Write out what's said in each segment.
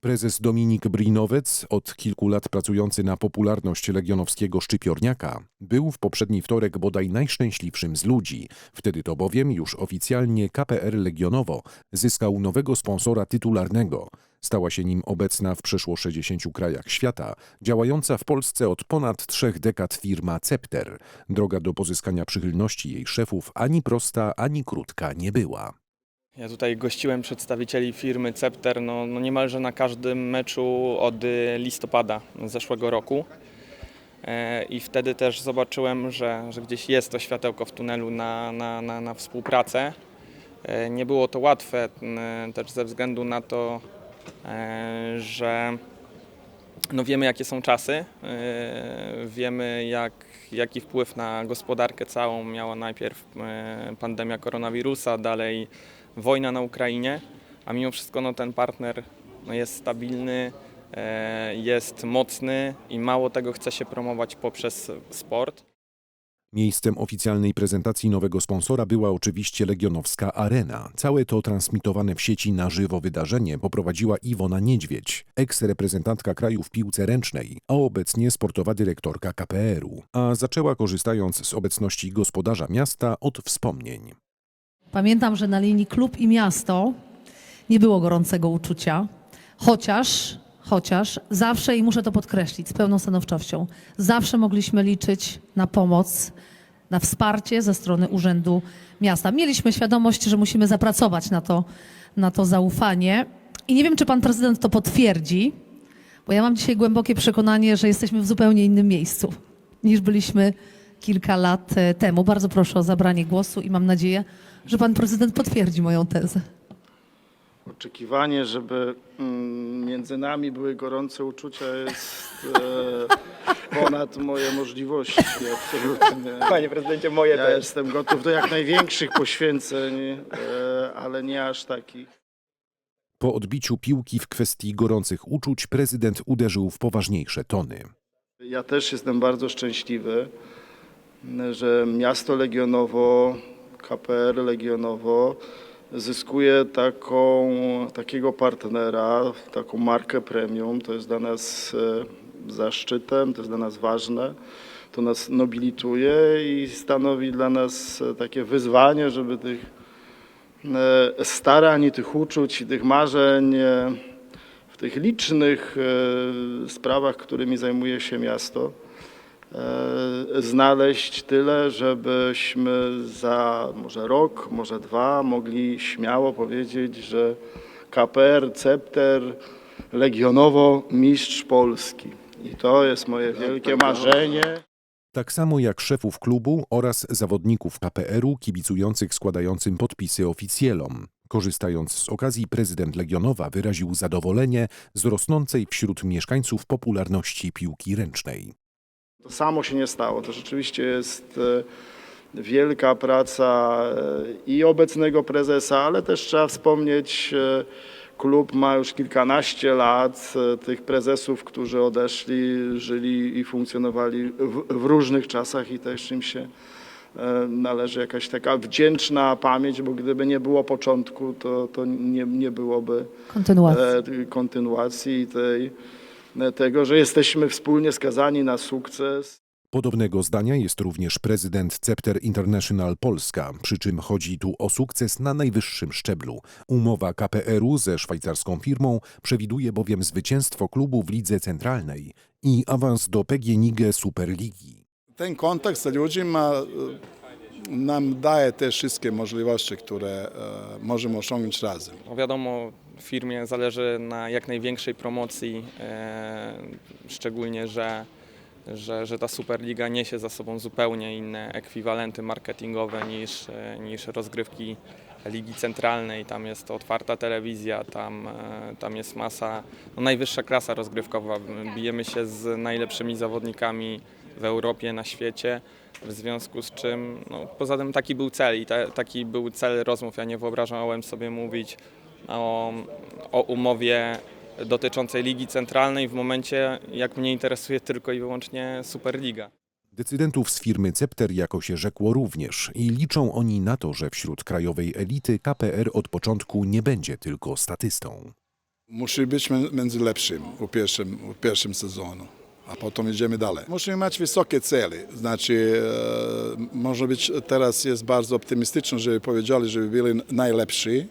Prezes Dominik Brinowec, od kilku lat pracujący na popularność legionowskiego szczypiorniaka, był w poprzedni wtorek bodaj najszczęśliwszym z ludzi. Wtedy to bowiem już oficjalnie KPR Legionowo zyskał nowego sponsora tytularnego. Stała się nim obecna w przeszło 60 krajach świata, działająca w Polsce od ponad trzech dekad firma Cepter. Droga do pozyskania przychylności jej szefów ani prosta, ani krótka nie była. Ja tutaj gościłem przedstawicieli firmy Cepter no, no niemalże na każdym meczu od listopada zeszłego roku. E, I wtedy też zobaczyłem, że, że gdzieś jest to światełko w tunelu na, na, na, na współpracę. E, Nie było to łatwe m, też ze względu na to, e, że no wiemy jakie są czasy, e, wiemy jak, jaki wpływ na gospodarkę całą miała najpierw e, pandemia koronawirusa, dalej wojna na Ukrainie, a mimo wszystko no, ten partner no, jest stabilny, e, jest mocny i mało tego chce się promować poprzez sport. Miejscem oficjalnej prezentacji nowego sponsora była oczywiście Legionowska Arena. Całe to transmitowane w sieci na żywo wydarzenie poprowadziła Iwona Niedźwiedź, eks-reprezentantka kraju w piłce ręcznej, a obecnie sportowa dyrektorka KPR-u. A zaczęła korzystając z obecności gospodarza miasta od wspomnień. Pamiętam, że na linii klub i miasto nie było gorącego uczucia, chociaż, chociaż zawsze, i muszę to podkreślić z pełną stanowczością, zawsze mogliśmy liczyć na pomoc, na wsparcie ze strony Urzędu Miasta. Mieliśmy świadomość, że musimy zapracować na to, na to zaufanie i nie wiem, czy pan prezydent to potwierdzi, bo ja mam dzisiaj głębokie przekonanie, że jesteśmy w zupełnie innym miejscu niż byliśmy kilka lat e, temu. Bardzo proszę o zabranie głosu i mam nadzieję, że pan prezydent potwierdzi moją tezę. Oczekiwanie, żeby mm, między nami były gorące uczucia jest e, ponad moje możliwości. Absolutnie. Panie prezydencie, moje Ja jestem gotów do jak największych poświęceń, e, ale nie aż takich. Po odbiciu piłki w kwestii gorących uczuć prezydent uderzył w poważniejsze tony. Ja też jestem bardzo szczęśliwy, że miasto Legionowo, KPR Legionowo zyskuje taką, takiego partnera, taką markę premium. To jest dla nas e, zaszczytem, to jest dla nas ważne. To nas nobilituje i stanowi dla nas e, takie wyzwanie, żeby tych e, starań tych uczuć i tych marzeń w tych licznych sprawach, którymi zajmuje się miasto, znaleźć tyle, żebyśmy za może rok, może dwa mogli śmiało powiedzieć, że KPR, Cepter, Legionowo mistrz Polski. I to jest moje wielkie marzenie. Tak samo jak szefów klubu oraz zawodników KPR-u kibicujących składającym podpisy oficjelom. Korzystając z okazji, prezydent Legionowa wyraził zadowolenie z rosnącej wśród mieszkańców popularności piłki ręcznej. To samo się nie stało. To rzeczywiście jest e, wielka praca e, i obecnego prezesa, ale też trzeba wspomnieć, e, klub ma już kilkanaście lat. Tych prezesów, którzy odeszli, żyli i funkcjonowali w, w różnych czasach i też im się należy jakaś taka wdzięczna pamięć, bo gdyby nie było początku, to, to nie, nie byłoby Kontynuacja. e, kontynuacji tej, tego, że jesteśmy wspólnie skazani na sukces. Podobnego zdania jest również prezydent Cepter International Polska, przy czym chodzi tu o sukces na najwyższym szczeblu. Umowa KPR-u ze szwajcarską firmą przewiduje bowiem zwycięstwo klubu w lidze centralnej i awans do PGNiG Superligi. Ten kontakt ljudima e, nam daje te wszystkie możliwości, które e, możemy osiągnąć razem. No wiadomo, firmie zależy na jak największej promocji, e, szczególnie, że, że, że ta Superliga niesie za sobą zupełnie inne ekwiwalenty marketingowe niż, e, niż rozgrywki Ligi Centralnej. Tam jest otwarta telewizja, tam, e, tam jest masa, no najwyższa klasa rozgrywkowa. Bijemy się z najlepszymi zawodnikami w Europie, na świecie. W związku z czym, no, poza tym taki był cel i ta, taki był cel rozmów. Ja nie wyobrażałem sobie mówić o, o umowie dotyczącej Ligi Centralnej w momencie, jak mnie interesuje tylko i wyłącznie Superliga. Decydentów z firmy Cepter jako się rzekło również i liczą oni na to, że wśród krajowej elity KPR od początku nie będzie tylko statystą. Musi być mi- między lepszym u pierwszym, u pierwszym sezonu, a potem idziemy dalej. Musimy mieć wysokie cele, znaczy e, może być teraz jest bardzo optymistyczne, żeby powiedzieli, żeby byli najlepsi,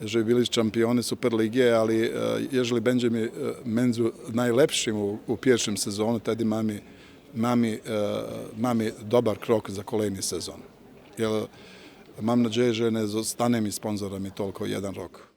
ježeli bili šampioni Super Lige, ali e, ježeli Benjamin e, Menzu najlepšim u, u pješnjem sezonu, tada mami, mami, e, mami dobar krok za koleni sezon. Jer mam nađeže ne zostanem i sponzorami toliko jedan rok.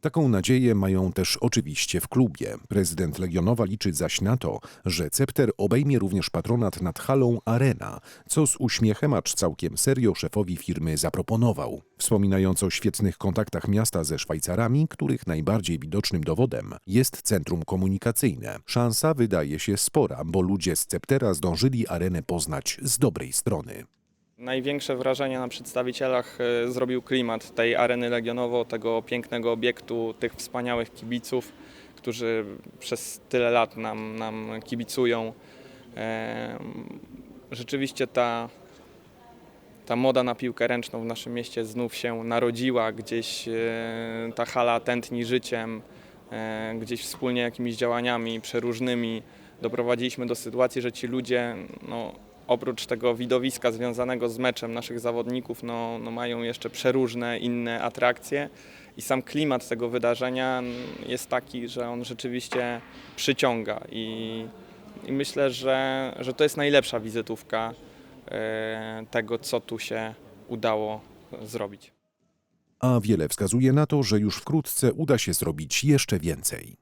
Taką nadzieję mają też oczywiście w klubie. Prezydent Legionowa liczy zaś na to, że Cepter obejmie również patronat nad halą Arena, co z uśmiechem, acz całkiem serio szefowi firmy zaproponował. Wspominając o świetnych kontaktach miasta ze Szwajcarami, których najbardziej widocznym dowodem jest centrum komunikacyjne. Szansa wydaje się spora, bo ludzie z Ceptera zdążyli arenę poznać z dobrej strony. Największe wrażenie na przedstawicielach e, zrobił klimat tej areny Legionowo, tego pięknego obiektu, tych wspaniałych kibiców, którzy przez tyle lat nam, nam kibicują. E, Rzeczywiście ta, ta moda na piłkę ręczną w naszym mieście znów się narodziła, gdzieś e, ta hala tętni życiem, gdzieś wspólnie jakimiś działaniami przeróżnymi doprowadziliśmy do sytuacji, że ci ludzie no, oprócz tego widowiska związanego z meczem naszych zawodników, no, no mają jeszcze przeróżne inne atrakcje i sam klimat tego wydarzenia jest taki, że on rzeczywiście przyciąga i, i myślę, że, że to jest najlepsza wizytówka e, tego, co tu się udało zrobić. A wiele wskazuje na to, że już wkrótce uda się zrobić jeszcze więcej.